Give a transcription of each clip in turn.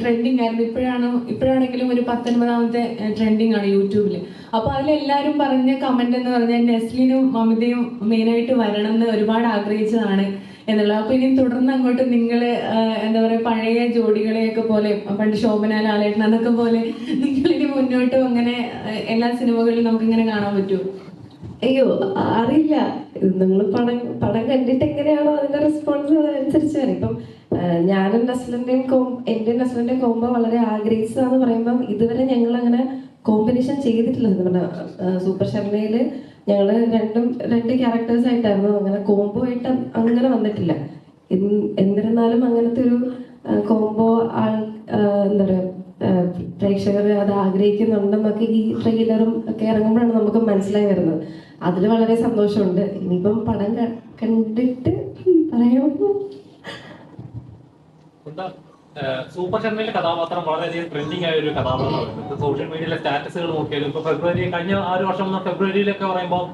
Trending ആയിരുന്നു. ഇപ്പോഴാണ് ഇപ്പോഴാണെങ്കിലും ഒരു പത്തൊൻപതാമത്തെ ട്രെൻഡിങ് ആണ് യൂട്യൂബിൽ അപ്പോൾ അതിലെല്ലാവരും പറഞ്ഞ കമന്റ് എന്ന് പറഞ്ഞാൽ നെസ്ലിനും മമിതയും മെയിനായിട്ട് വരണം എന്ന് ഒരുപാട് ആഗ്രഹിച്ചതാണ് എന്നുള്ളത്. അപ്പോൾ ഇനി തുടർന്ന് അങ്ങോട്ട് നിങ്ങൾ എന്താ പറയുക പഴയ ജോഡികളെയൊക്കെ പോലെ പണ്ട് ശോഭന ലാലേട്ടൻ അതൊക്കെ പോലെ നിങ്ങളിനി മുന്നോട്ടും അങ്ങനെ എല്ലാ സിനിമകളിലും നമുക്ക് ഇങ്ങനെ കാണാൻ പറ്റുമോ? അയ്യോ അറിയില്ല. നിങ്ങൾ പടം പടം കണ്ടിട്ട് എങ്ങനെയാണോ അതിന്റെ റെസ്പോൺസ് അതനുസരിച്ച് വരും. ഇപ്പം ഞാനും നസ്ലിന്റെയും എന്റെ നസ്ലിന്റെയും കോമ്പോ വളരെ ആഗ്രഹിച്ചതാന്ന് പറയുമ്പം ഇതുവരെ ഞങ്ങൾ അങ്ങനെ കോമ്പിനേഷൻ ചെയ്തിട്ടില്ല പറഞ്ഞാൽ സൂപ്പർ ശർമ്മയിൽ ഞങ്ങൾ രണ്ടും രണ്ട് ക്യാരക്ടേഴ്സ് ആയിട്ടായിരുന്നു അങ്ങനെ കോംബോ ആയിട്ട് അങ്ങനെ വന്നിട്ടില്ല. എന്നിരുന്നാലും അങ്ങനത്തെ ഒരു കോംബോ ആൾ എന്താ പറയുക പ്രേക്ഷകർ അത് ആഗ്രഹിക്കുന്നുണ്ടെന്നൊക്കെ ഈ ട്രെയിലറും ഒക്കെ ഇറങ്ങുമ്പോഴാണ് നമുക്ക് മനസ്സിലായി വരുന്നത്. അതിൽ വളരെ സന്തോഷമുണ്ട്. ഇനിയിപ്പം പടം കണ്ടിട്ട് പറയാമോ? സൂപ്പർ ശർമ്മയിലെ കഥാപാത്രം വളരെയധികം ട്രെൻഡിങ് ആയ ഒരു കഥാപാത്രമാണ് സോഷ്യൽ മീഡിയയിലെ സ്റ്റാറ്റസുകൾ നോക്കിയാലും ഇപ്പൊ ഫെബ്രുവരി കഴിഞ്ഞ ആ ഒരു വർഷം ഫെബ്രുവരിയിലൊക്കെ പറയുമ്പോൾ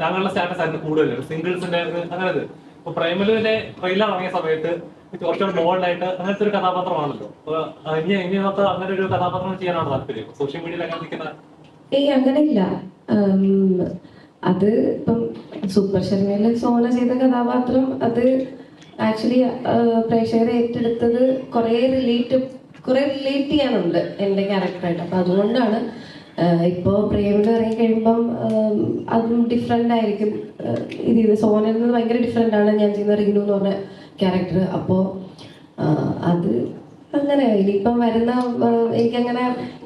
താങ്കളുടെ സ്റ്റാറ്റസ് ആയിരുന്നു കൂടുതൽ സിംഗിൾസിന്റെ അങ്ങനെ ഇപ്പൊ പ്രേമലുവിന്റെ ട്രെയിലർ ഇറങ്ങിയ സമയത്ത് കുറച്ചുകൂടെ ബോൾഡായിട്ട് അങ്ങനത്തെ ഒരു കഥാപാത്രമാണല്ലോ. അപ്പൊ ഇനി ഇനി നമുക്ക് അങ്ങനെ ഒരു കഥാപാത്രം ചെയ്യാനാണ് താല്പര്യം. സോഷ്യൽ മീഡിയയിൽ അങ്ങനെ നിൽക്കുന്ന ഏയ് അങ്ങനെയില്ല. അത് ഇപ്പം സൂപ്പർ ശർമ്മയിലെ സോന ചെയ്ത കഥാപാത്രം അത് ആക്ച്വലി പ്രേക്ഷകരെ ഏറ്റെടുത്തത് കുറേ റിലേറ്റ് കുറേ റിലേറ്റ് ചെയ്യാനുണ്ട് എന്റെ ക്യാരക്ടറായിട്ട് അപ്പൊ അതുകൊണ്ടാണ് ഇപ്പോൾ ഇപ്പോ പ്രേമിൽ ഇറങ്ങി കഴിയുമ്പം അതും ഡിഫറെന്റ് ആയിരിക്കും. ഇത് ഇത് സോനയിൽ നിന്ന് ഭയങ്കര ഡിഫറെന്റ് ആണ് ഞാൻ ചെയ്യുന്ന റീനു എന്ന് പറഞ്ഞ ക്യാരക്ടർ അപ്പോൾ അത് അങ്ങനെ ഇനിയിപ്പം വരുന്ന എനിക്കങ്ങനെ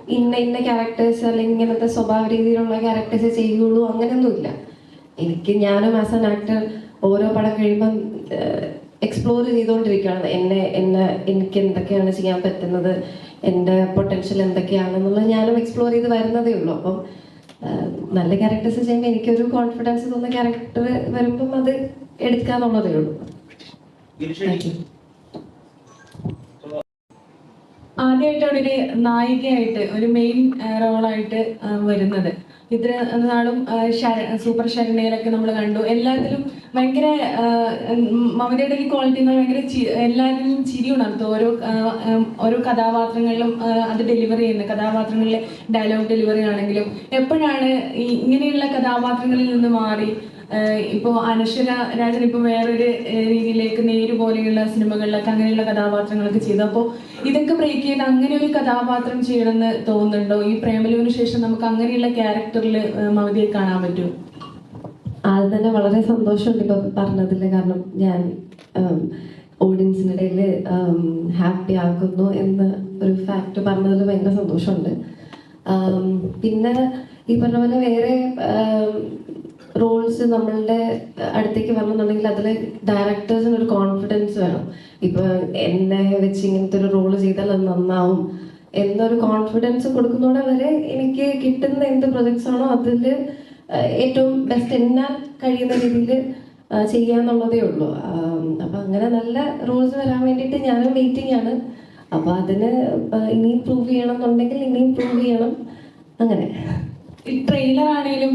ഇന്ന ഇന്ന ക്യാരക്ടേഴ്സ് അല്ലെങ്കിൽ ഇങ്ങനത്തെ സ്വഭാവ രീതിയിലുള്ള ക്യാരക്ടേഴ്സ് ചെയ്യുള്ളൂ അങ്ങനെയൊന്നുമില്ല. എനിക്ക് ഞാനും ആസ് ആൻ ആക്ടർ ഓരോ പടം കഴിയുമ്പം എക്സ്പ്ലോർ ചെയ്തുകൊണ്ടിരിക്കുകയാണ്. എന്നെ എന്നെ എനിക്ക് എന്തൊക്കെയാണ് ചെയ്യാൻ പറ്റുന്നത്? എന്റെ പൊട്ടൻഷ്യൽ എന്തൊക്കെയാണെന്നുള്ളത് ഞാനും എക്സ്പ്ലോർ ചെയ്ത് വരുന്നതേ ഉള്ളൂ. അപ്പം നല്ല ക്യാരക്ടേഴ്സ് ചെയ്യുമ്പോൾ എനിക്കൊരു കോൺഫിഡൻസ് തോന്നുന്ന ക്യാരക്ടർ വരുമ്പം അത് എടുക്കാന്നുള്ളതേ ഉള്ളൂ. ആദ്യമായിട്ടാണ് ഒരു നായികയായിട്ട് ഒരു മെയിൻ റോളായിട്ട് വരുന്നത്. ഇത്ര നാളും സൂപ്പർ ശരണയിലൊക്കെ നമ്മൾ കണ്ടു. എല്ലാത്തിലും ഭയങ്കര മമതയുടെ ഈ ക്വാളിറ്റി എന്ന് ഭയങ്കര എല്ലാവരിലും ചിരി ഉണർത്തും. ഓരോ ഓരോ കഥാപാത്രങ്ങളിലും അത് ഡെലിവറി ചെയ്യുന്ന കഥാപാത്രങ്ങളിലെ ഡയലോഗ് ഡെലിവറി ആണെങ്കിലും എപ്പോഴാണ് ഇങ്ങനെയുള്ള കഥാപാത്രങ്ങളിൽ നിന്ന് മാറി ഇപ്പോ അനശ്വര രാജൻ ഇപ്പൊ വേറൊരു രീതിയിലേക്ക് നേര് പോലെയുള്ള സിനിമകളിലൊക്കെ അങ്ങനെയുള്ള കഥാപാത്രങ്ങളൊക്കെ ചെയ്തു. അപ്പോൾ ഇതൊക്കെ ബ്രേക്ക് ചെയ്ത് അങ്ങനെ ഒരു കഥാപാത്രം ചെയ്യണമെന്ന് തോന്നുന്നുണ്ടോ? ഈ പ്രേമലുവിന് ശേഷം നമുക്ക് അങ്ങനെയുള്ള ക്യാരക്ടറിൽ മവതിയെ കാണാൻ പറ്റുമോ? അത് തന്നെ വളരെ സന്തോഷമുണ്ട് ഇപ്പൊ പറഞ്ഞതിൽ കാരണം ഞാൻ ഓഡിയൻസിന്റെ ഇടയിൽ ഹാപ്പി ആക്കുന്നു എന്ന് ഒരു ഫാക്ട് പറഞ്ഞതിൽ ഭയങ്കര സന്തോഷമുണ്ട്. പിന്നെ ഈ പറഞ്ഞ പോലെ വേറെ റോൾസ് നമ്മളുടെ അടുത്തേക്ക് വരണമെന്നുണ്ടെങ്കിൽ അതിൽ ഡയറക്ടേഴ്സിന് ഒരു കോൺഫിഡൻസ് വേണം. ഇപ്പൊ എന്നെ വെച്ച് ഇങ്ങനത്തെ ഒരു റോൾ ചെയ്താൽ അത് നന്നാവും എന്നൊരു കോൺഫിഡൻസ് കൊടുക്കുന്നതോടെ വരെ എനിക്ക് കിട്ടുന്ന എന്ത് പ്രൊജക്ട്സ് ആണോ അതിൽ ഏറ്റവും ബെസ്റ്റ് എന്നാൽ കഴിയുന്ന രീതിയിൽ ചെയ്യാന്നുള്ളതേ ഉള്ളൂ. അപ്പൊ അങ്ങനെ നല്ല റോൾസ് വരാൻ വേണ്ടിയിട്ട് ഞാനും വെയിറ്റിംഗ് ആണ്. അപ്പൊ അതിന് ഇനിയും പ്രൂവ് ചെയ്യണം എന്നുണ്ടെങ്കിൽ ഇനിയും പ്രൂവ് ചെയ്യണം. അങ്ങനെ. ഈ ട്രെയിലർ ആണെങ്കിലും